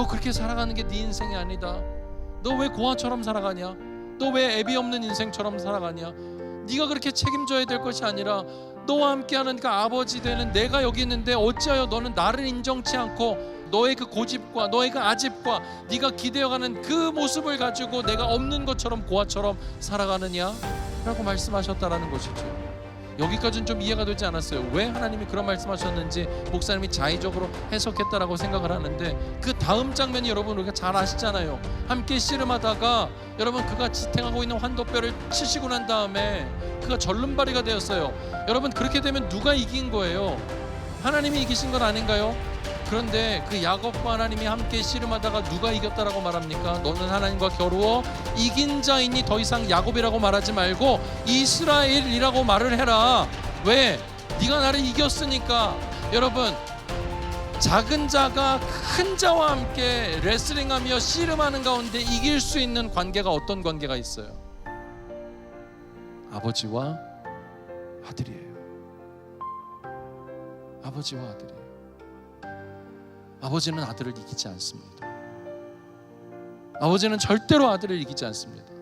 너 그렇게 살아가는 게 네 인생이 아니다. 너 왜 고아처럼 살아가냐? 너 왜 애비 없는 인생처럼 살아가냐? 네가 그렇게 책임져야 될 것이 아니라 너와 함께하는 그 아버지 되는 내가 여기 있는데 어찌하여 너는 나를 인정치 않고 너의 그 고집과 너의 그 아집과 네가 기대어가는 그 모습을 가지고 내가 없는 것처럼 고아처럼 살아가느냐라고 말씀하셨다라는 것이죠. 여기까지는 좀 이해가 되지 않았어요. 왜 하나님이 그런 말씀하셨는지 목사님이 자의적으로 해석했다라고 생각을 하는데 그 다음 장면이 여러분 우리가 잘 아시잖아요. 함께 씨름하다가 여러분 그가 지탱하고 있는 환도뼈를 치시고 난 다음에 그가 절름발이가 되었어요. 여러분 그렇게 되면 누가 이긴 거예요? 하나님이 이기신 건 아닌가요? 그런데 그 야곱과 하나님이 함께 씨름하다가 누가 이겼다라고 말합니까? 너는 하나님과 겨루어 이긴 자이니 더 이상 야곱이라고 말하지 말고 이스라엘이라고 말을 해라. 왜? 네가 나를 이겼으니까. 여러분 작은 자가 큰 자와 함께 레슬링하며 씨름하는 가운데 이길 수 있는 관계가 어떤 관계가 있어요? 아버지와 아들이에요. 아버지와 아들이에요. 아버지는 아들을 이기지 않습니다. 아버지는 절대로 아들을 이기지 않습니다.